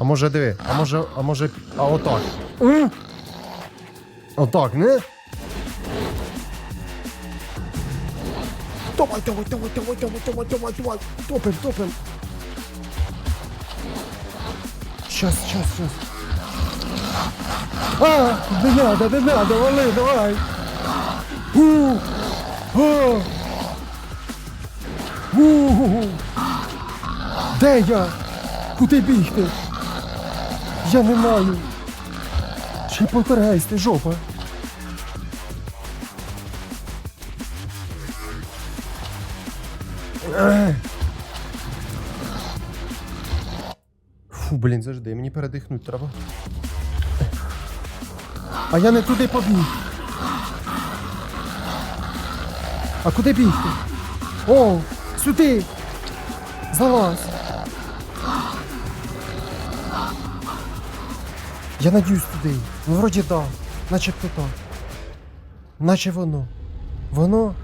А може диви, а може, а може, а отак. М? Отак, не? Давай, давай, давай, давай, давай, давай, давай, давай. Топим, топим. Щас, щас, щас. А, не надо, не надо, вали, давай. У, а. У. Де я? Куди бігти? Я не маю. Ще полтергейсти, жопа. Фу, блін, завжди, мені передихнути треба. А я не туди побіг. А куди бігти? О, сюди! Залазь! Я надіюсь туди. Ну вроді да. Начебто так. Наче воно. Воно.